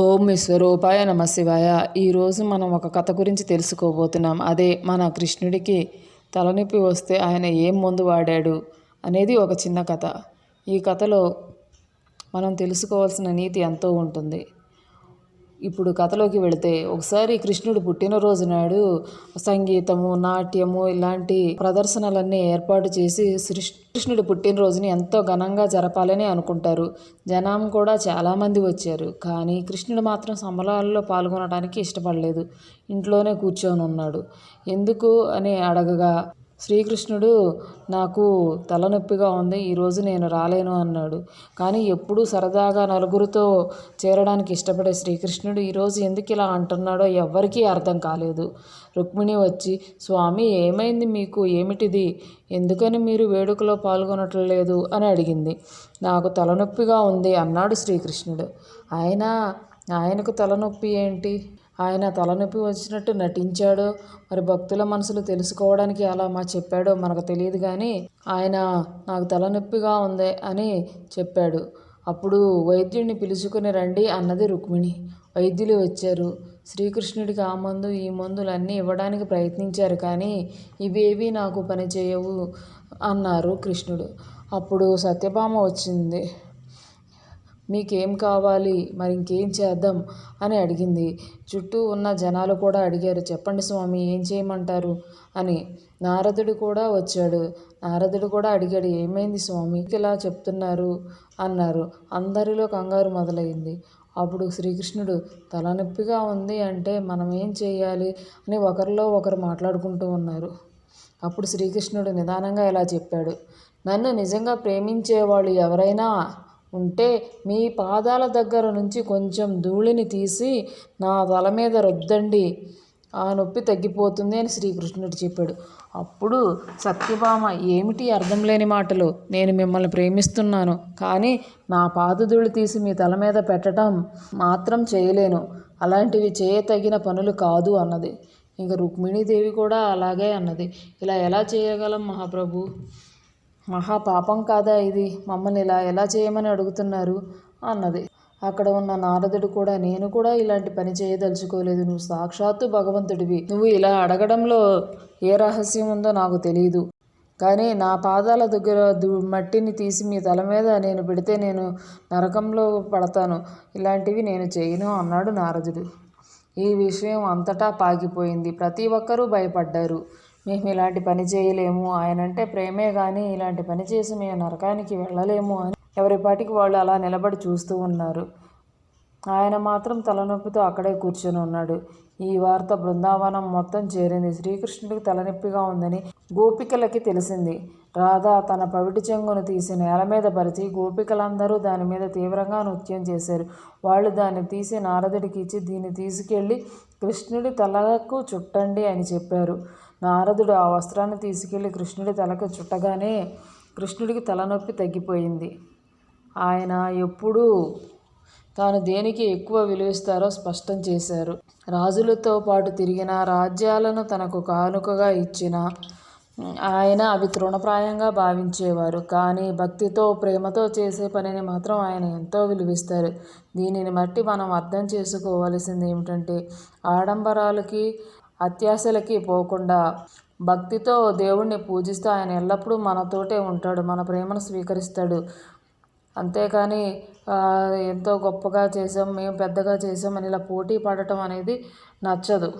ఓం విశ్వరూపాయ నమ శివాయ. ఈరోజు మనం ఒక కథ గురించి తెలుసుకోబోతున్నాం. అదే మన కృష్ణుడికి తలనొప్పి వస్తే ఆయన ఏం మందు వాడాడు అనేది ఒక చిన్న కథ. ఈ కథలో మనం తెలుసుకోవాల్సిన నీతి ఎంతో ఉంటుంది. ఇప్పుడు కథలోకి వెళితే ఒకసారి కృష్ణుడు పుట్టినరోజు నాడు సంగీతము నాట్యము ఇలాంటి ప్రదర్శనలన్నీ ఏర్పాటు చేసి శ్రీ- కృష్ణుడి పుట్టినరోజుని ఎంతో ఘనంగా జరపాలని అనుకుంటారు. జనం కూడా చాలామంది వచ్చారు. కానీ కృష్ణుడు మాత్రం సంబరాల్లో పాల్గొనడానికి ఇష్టపడలేదు. ఇంట్లోనే కూర్చొని ఉన్నాడు ఎందుకు అని అడగగా శ్రీకృష్ణుడు నాకు తలనొప్పిగా ఉంది ఈరోజు నేను రాలేను అన్నాడు. కానీ ఎప్పుడూ సరదాగా నలుగురితో చేరడానికి ఇష్టపడే శ్రీకృష్ణుడు ఈరోజు ఎందుకు ఇలా అంటున్నాడో ఎవ్వరికీ అర్థం కాలేదు. రుక్మిణి వచ్చి స్వామి ఏమైంది మీకు? ఏమిటిది? ఎందుకని మీరు వేడుకలో పాల్గొనట్లేదు అని అడిగింది. నాకు తలనొప్పిగా ఉంది అన్నాడు శ్రీకృష్ణుడు. ఆయన ఆయనకు తలనొప్పి ఏంటి? ఆయన తలనొప్పి వచ్చినట్టు నటించాడో. మరి భక్తుల మనసులు తెలుసుకోవడానికి అలా మా చెప్పాడో మనకు తెలియదు కానీ ఆయన నాకు తలనొప్పిగా ఉంది అని చెప్పాడు. అప్పుడు వైద్యుడిని పిలుచుకుని రండి అన్నది రుక్మిణి. వైద్యులు వచ్చారు. శ్రీకృష్ణుడికి ఆ మందు ఈ మందులు అన్నీ ఇవ్వడానికి ప్రయత్నించారు కానీ ఇవేవి నాకు పని చేయవు అన్నారు కృష్ణుడు. అప్పుడు సత్యభామ వచ్చింది. మీకేం కావాలి? మరి ఇంకేం చేద్దాం? అని అడిగింది. చుట్టూ ఉన్న జనాలు కూడా అడిగారు. చెప్పండి స్వామి ఏం చేయమంటారు? అని. నారదుడు కూడా వచ్చాడు. నారదుడు కూడా అడిగాడు. ఏమైంది స్వామి? ఇలా చెప్తున్నారు? అన్నారు. అందరిలో కంగారు మొదలైంది. అప్పుడు శ్రీకృష్ణుడు తలనొప్పిగా ఉంది అంటే మనం ఏం చేయాలి? అని ఒకరిలో ఒకరు మాట్లాడుకుంటూ ఉన్నారు. అప్పుడు శ్రీకృష్ణుడు నిదానంగా ఇలా చెప్పాడు. నన్ను నిజంగా ప్రేమించేవాళ్ళు ఎవరైనా ఉంటే మీ పాదాల దగ్గర నుంచి కొంచెం ధూళిని తీసి నా తల మీద రుద్దండి. ఆ నొప్పి తగ్గిపోతుంది అని శ్రీకృష్ణుడు చెప్పాడు. అప్పుడు సత్యభామ ఏమిటి అర్థం లేని మాటలు? నేను మిమ్మల్ని ప్రేమిస్తున్నాను. కానీ నా పాదధూళి తీసి మీ తల మీద పెట్టడం మాత్రం చేయలేను. అలాంటివి చేయతగిన పనులు కాదు అన్నది. ఇంకా రుక్మిణీదేవి కూడా అలాగే అన్నది. ఇలా ఎలా చేయగలం మహాప్రభు? మహా పాపం కాదా ఇది? మమ్మల్ని ఇలా ఎలా చేయమని అడుగుతున్నారు? అన్నది. అక్కడ ఉన్న నారదుడు కూడా నేను కూడా ఇలాంటి పని చేయదలుచుకోలేదు. నువ్వు సాక్షాత్తు భగవంతుడివి. నువ్వు ఇలా అడగడంలో ఏ రహస్యం ఉందో నాకు తెలియదు కానీ నా పాదాల దగ్గర మట్టిని తీసి మీ తల మీద నేను పెడితే నేను నరకంలో పడతాను. ఇలాంటివి నేను చేయను అన్నాడు నారదుడు. ఈ విషయం అంతటా పాకిపోయింది ప్రతి ఒక్కరూ భయపడ్డారు. మేము ఇలాంటి పని చేయలేము. ఆయన అంటే ప్రేమే కానీ ఇలాంటి పని చేసి మేము నరకానికి వెళ్ళలేము అని ఎవరిపాటికి వాళ్ళు అలా నిలబడి చూస్తూ ఉన్నారు. ఆయన మాత్రం తలనొప్పితో అక్కడే కూర్చొని ఉన్నాడు. ఈ వార్త బృందావనం మొత్తం చేరింది. శ్రీకృష్ణుడికి తలనొప్పిగా ఉందని గోపికలకి తెలిసింది. రాధ తన పవిటి చెంగును తీసి నేల మీద పరిచి గోపికలందరూ దాని మీద తీవ్రంగా నృత్యం చేశారు. వాళ్ళు దాన్ని తీసి నారదుడికి ఇచ్చి దీన్ని తీసుకెళ్ళి కృష్ణుడి తలకు చుట్టండి అని చెప్పారు. నారదుడు ఆ వస్త్రాన్ని తీసుకెళ్ళి కృష్ణుడి తలకు చుట్టగానే కృష్ణుడికి తలనొప్పి తగ్గిపోయింది. ఆయన ఎప్పుడూ తాను దేనికి ఎక్కువ విలువిస్తారో స్పష్టం చేశారు. రాజులతో పాటు తిరిగిన రాజ్యాలను తనకు కానుకగా ఇచ్చిన ఆయన అవి తృణప్రాయంగా భావించేవారు. కానీ భక్తితో ప్రేమతో చేసే పనిని మాత్రం ఆయన ఎంతో విలువిస్తారు. దీనిని బట్టి మనం అర్థం చేసుకోవలసింది ఏమిటంటే ఆడంబరాలకి అత్యాశలకి పోకుండా భక్తితో దేవుణ్ణి పూజిస్తూ ఆయన ఎల్లప్పుడూ మనతోటే ఉంటాడు మన ప్రేమను స్వీకరిస్తాడు. అంతేకాని ఎంతో గొప్పగా చేసాం మేము పెద్దగా చేసాం అని ఇలా పోటీ పడటం అనేది నచ్చదు.